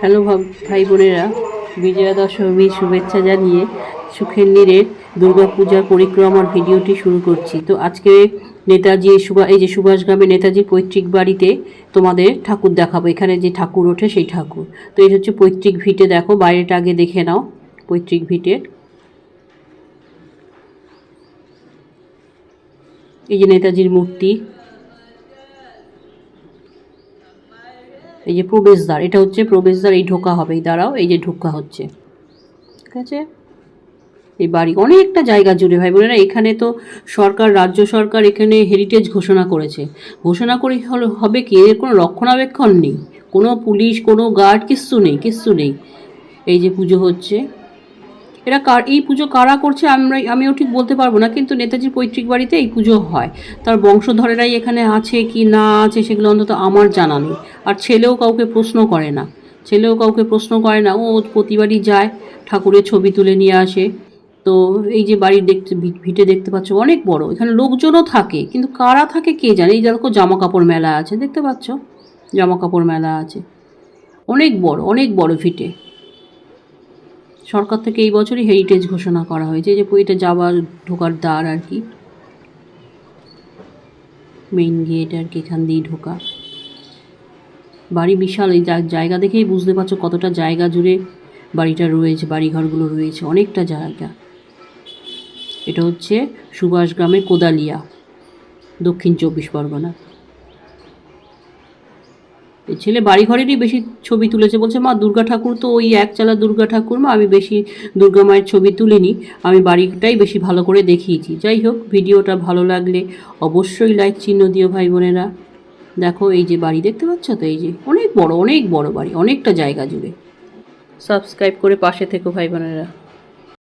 Hello ভাই বোনেরা, বিজয়া দশমীর শুভেচ্ছা জানিয়ে সুখের নীরের দুর্গাপূজার পরিক্রমার ভিডিওটি শুরু করছি। তো আজকে নেতাজি সুভা, এই যে সুভাষগ্রামে নেতাজির পৈতৃক বাড়িতে তোমাদের ঠাকুর দেখাবো। এখানে যে ঠাকুর ওঠে সেই ঠাকুর। তো এটা হচ্ছে পৈতৃক ভিটে দেখো, বাইরেটা আগে দেখে নাও, পৈতৃক ভিটে। এই যে নেতাজির মূর্তি এই যে প্রবেশদ্বার, এটা হচ্ছে প্রবেশদ্বার, এই ঢোকা হবে, এই দ্বারাও এই যে ঢোকা হচ্ছে। ঠিক আছে? এই বাড়ি অনেকটা জায়গা জুড়ে, ভাই বোনেরা, এখানে তো সরকার, রাজ্য সরকার এখানে হেরিটেজ ঘোষণা করেছে। ঘোষণা করে হলো, হবে কি? এর কোনো রক্ষণাবেক্ষণ নেই। কোনো পুলিশ, কোনো গার্ড কিচ্ছু নেই কিচ্ছু নেই। এই যে পুজো হচ্ছে। এরা কার, এই পুজো কারা করছে আমরা আমিও ঠিক বলতে পারব না, কিন্তু নেতাজির পৈতৃক বাড়িতে এই পুজো হয়। তার বংশধরেরাই এখানে আছে কি না আছে সেগুলো অন্তত আমার জানা নেই। আর ছেলেও কাউকে প্রশ্ন করে না। ছেলেও কাউকে প্রশ্ন করে না, ও প্রতিবারই যায়, ঠাকুরের ছবি তুলে নিয়ে আসে। তো এই যে বাড়ির দেখতে, ভিটে দেখতে পাচ্ছ, অনেক বড়। এখানে লোকজনও থাকে, কিন্তু কারা থাকে কে জানে? এই দেখো জামা কাপড় মেলা আছে, দেখতে পাচ্ছ? জামা কাপড় মেলা আছে। অনেক বড় অনেক বড় ভিটে। সরকার থেকে এই বছরই হেরিটেজ ঘোষণা করা হয়েছে যে এটা যাওয়ার ঢোকার দ্বার আর কি। মেইন গেট আর কি, এখান দিয়েই ঢোকা। বাড়ি বিশাল, এই জায়গা দেখেই বুঝতে পারছ কতটা জায়গা জুড়ে বাড়িটা রয়েছে, বাড়িঘরগুলো রয়েছে, অনেকটা জায়গা। এটা হচ্ছে সুভাষ গ্রামের কোদালিয়া, দক্ষিণ চব্বিশ পরগনা। ছেলে বাড়ি ঘরেরই বেশি ছবি তুলেছে। বলছে, মা, দুর্গা ঠাকুর তো ওই একচালা দুর্গা ঠাকুর, মা, আমি বেশি দুর্গা মায়ের ছবি তুলিনি। আমি বাড়িটাই বেশি ভালো করে দেখিয়েছি। যাই হোক, ভিডিওটা ভালো লাগলে অবশ্যই লাইক চিহ্ন দিও ভাই বোনেরা। দেখো, এই যে বাড়ি দেখতে পাচ্ছ তো? এই যে অনেক বড় অনেক বড় বাড়ি, অনেকটা জায়গা জুড়ে। সাবস্ক্রাইব করে পাশে থেকো ভাই বোনেরা।